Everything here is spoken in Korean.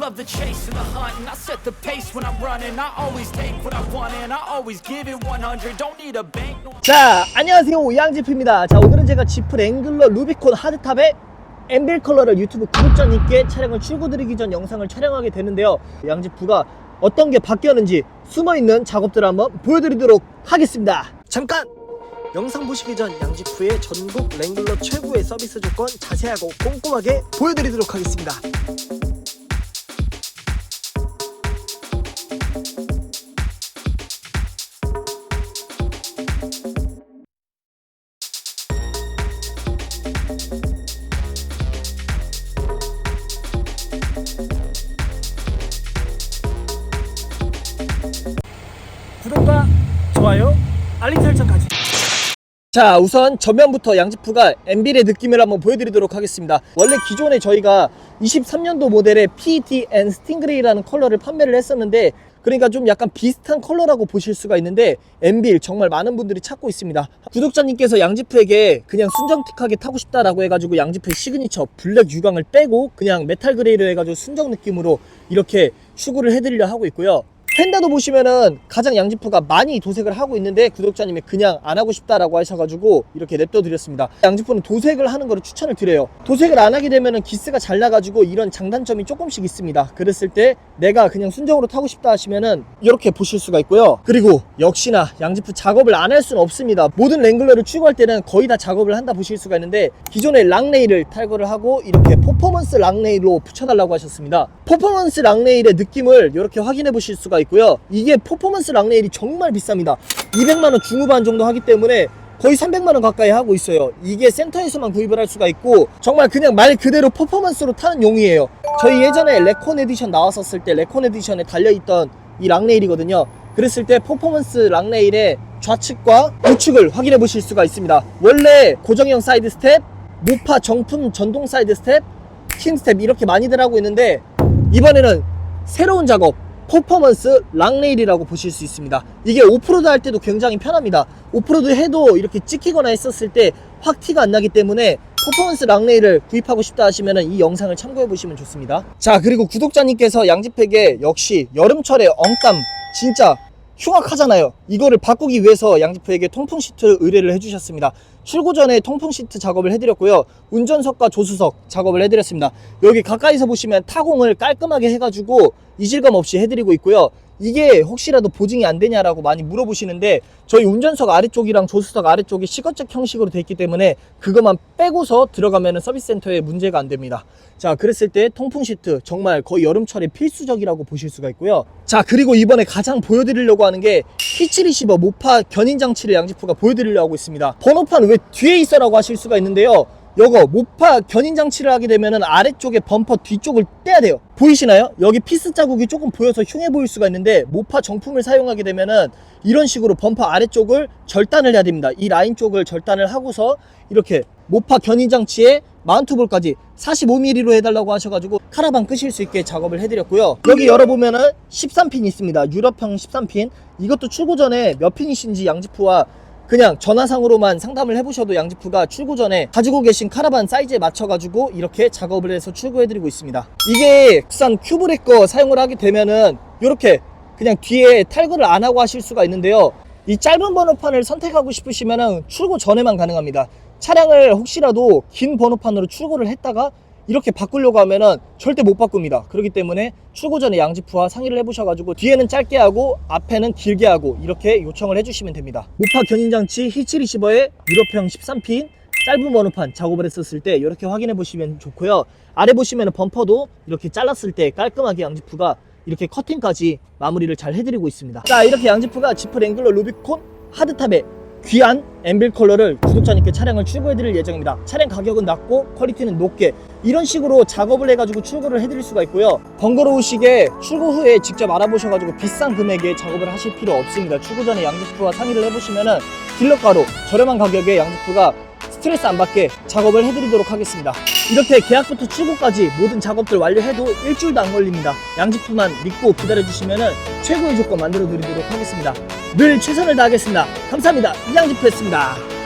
love the chase and the hunt, and I set the pace when I'm running. I always take what I want, and I always give it 100. Don't need a bank. 자 안녕하세요 양지프입니다 자 오늘은 제가 지프 랭글러 루비콘 하드탑의 엠빌 컬러를 유튜브 구독자님께 차량을 출고드리기 전 영상을 촬영하게 되는데요 양지프가 어떤 게 바뀌었는지 숨어있는 작업들을 한번 보여드리도록 하겠습니다 잠깐 영상 보시기 전 양지프의 전국 랭글러 최고의 서비스 조건 자세하고 꼼꼼하게 보여드리도록 하겠습니다 알림 설정까지. 자, 우선 전면부터 양지프가 엠빌의 느낌을 한번 보여드리도록 하겠습니다. 원래 기존에 저희가 23년도 모델의 PTN 스팅그레이라는 컬러를 판매를 했었는데 그러니까 좀 약간 비슷한 컬러라고 보실 수가 있는데 엠빌 정말 많은 분들이 찾고 있습니다. 구독자님께서 양지프에게 그냥 순정틱하게 타고 싶다라고 해가지고 양지프의 시그니처 블랙 유광을 빼고 그냥 메탈 그레이로 해가지고 순정 느낌으로 이렇게 추구를 해드리려 하고 있고요. 펜다도 보시면은 가장 양지프가 많이 도색을 하고 있는데 구독자님이 그냥 안 하고 싶다라고 하셔가지고 이렇게 냅둬 드렸습니다. 양지프는 도색을 하는 거를 추천을 드려요. 도색을 안 하게 되면은 기스가 잘 나가지고 이런 장단점이 조금씩 있습니다. 그랬을 때 내가 그냥 순정으로 타고 싶다 하시면은 이렇게 보실 수가 있고요. 그리고 역시나 양지프 작업을 안 할 수는 없습니다. 모든 랭글러를 추구할 때는 거의 다 작업을 한다 보실 수가 있는데 기존의 랑레일을 탈거를 하고 이렇게 퍼포먼스 랑레일로 붙여달라고 하셨습니다. 퍼포먼스 랑레일의 느낌을 이렇게 확인해 보실 수가 있고 요. 이게 퍼포먼스 랑레일이 정말 비쌉니다. 200만원 중후반 정도 하기 때문에 거의 300만원 가까이 하고 있어요. 이게 센터에서만 구입을 할 수가 있고 정말 그냥 말 그대로 퍼포먼스로 타는 용이에요. 저희 예전에 레콘 에디션 나왔었을 때 레콘 에디션에 달려있던 이 랑레일이거든요. 그랬을 때 퍼포먼스 랑레일의 좌측과 우측을 확인해 보실 수가 있습니다. 원래 고정형 사이드 스텝, 모파 정품 전동 사이드 스텝, 킹 스텝 이렇게 많이들 하고 있는데 이번에는 새로운 작업 퍼포먼스 랑레일이라고 보실 수 있습니다. 이게 오프로드 할 때도 굉장히 편합니다. 오프로드 해도 이렇게 찍히거나 했었을 때 확 티가 안 나기 때문에 퍼포먼스 랑레일을 구입하고 싶다 하시면 이 영상을 참고해 보시면 좋습니다. 자 그리고 구독자님께서 양지팩에 역시 여름철에 엉땀 진짜 흉악하잖아요. 이거를 바꾸기 위해서 양지프에게 통풍 시트 의뢰를 해주셨습니다. 출고 전에 통풍 시트 작업을 해드렸고요. 운전석과 조수석 작업을 해드렸습니다. 여기 가까이서 보시면 타공을 깔끔하게 해가지고 이질감 없이 해드리고 있고요 이게 혹시라도 보증이 안 되냐라고 많이 물어보시는데 저희 운전석 아래쪽이랑 조수석 아래쪽이 시거적 형식으로 돼 있기 때문에 그것만 빼고서 들어가면 서비스 센터에 문제가 안 됩니다. 자 그랬을 때 통풍 시트 정말 거의 여름철에 필수적이라고 보실 수가 있고요. 자 그리고 이번에 가장 보여드리려고 하는 게 히치 리시버 모파 견인 장치를 양지프가 보여드리려고 하고 있습니다. 번호판 왜 뒤에 있어라고 하실 수가 있는데요 요거 모파 견인 장치를 하게 되면은 아래쪽에 범퍼 뒤쪽을 떼야 돼요. 보이시나요? 여기 피스 자국이 조금 보여서 흉해 보일 수가 있는데 모파 정품을 사용하게 되면은 이런 식으로 범퍼 아래쪽을 절단을 해야 됩니다. 이 라인 쪽을 절단을 하고서 이렇게 모파 견인 장치에 마운트볼까지 45mm로 해달라고 하셔가지고 카라반 끄실 수 있게 작업을 해드렸고요. 여기 열어보면은 13핀 있습니다. 유럽형 13핀. 이것도 출고 전에 몇 핀이신지 양지프와 그냥 전화상으로만 상담을 해보셔도 양지프가 출고 전에 가지고 계신 카라반 사이즈에 맞춰가지고 이렇게 작업을 해서 출고해드리고 있습니다. 이게 국산 큐브레커 사용을 하게 되면은 이렇게 그냥 뒤에 탈거를 안 하고 하실 수가 있는데요. 이 짧은 번호판을 선택하고 싶으시면은 출고 전에만 가능합니다. 차량을 혹시라도 긴 번호판으로 출고를 했다가 이렇게 바꾸려고 하면은 절대 못 바꿉니다. 그렇기 때문에 출고 전에 양지프와 상의를 해보셔가지고 뒤에는 짧게 하고 앞에는 길게 하고 이렇게 요청을 해주시면 됩니다. 모파 견인장치 히치 리시버에 유럽형 13핀 짧은 번호판 작업을 했었을 때 이렇게 확인해 보시면 좋고요. 아래 보시면 범퍼도 이렇게 잘랐을 때 깔끔하게 양지프가 이렇게 커팅까지 마무리를 잘 해드리고 있습니다. 자 이렇게 양지프가 지프 랭글러 루비콘 하드탑에 귀한 엠빌 컬러를 구독자님께 차량을 출고해드릴 예정입니다. 차량 가격은 낮고 퀄리티는 높게 이런 식으로 작업을 해가지고 출고를 해드릴 수가 있고요. 번거로우시게 출고 후에 직접 알아보셔가지고 비싼 금액에 작업을 하실 필요 없습니다. 출고 전에 양지프와 상의를 해보시면은 딜러가로 저렴한 가격에 양지프가 스트레스 안 받게 작업을 해드리도록 하겠습니다. 이렇게 계약부터 출고까지 모든 작업들 완료해도 일주일도 안 걸립니다. 양지프만 믿고 기다려주시면 최고의 조건 만들어 드리도록 하겠습니다. 늘 최선을 다하겠습니다. 감사합니다. 이양지프였습니다.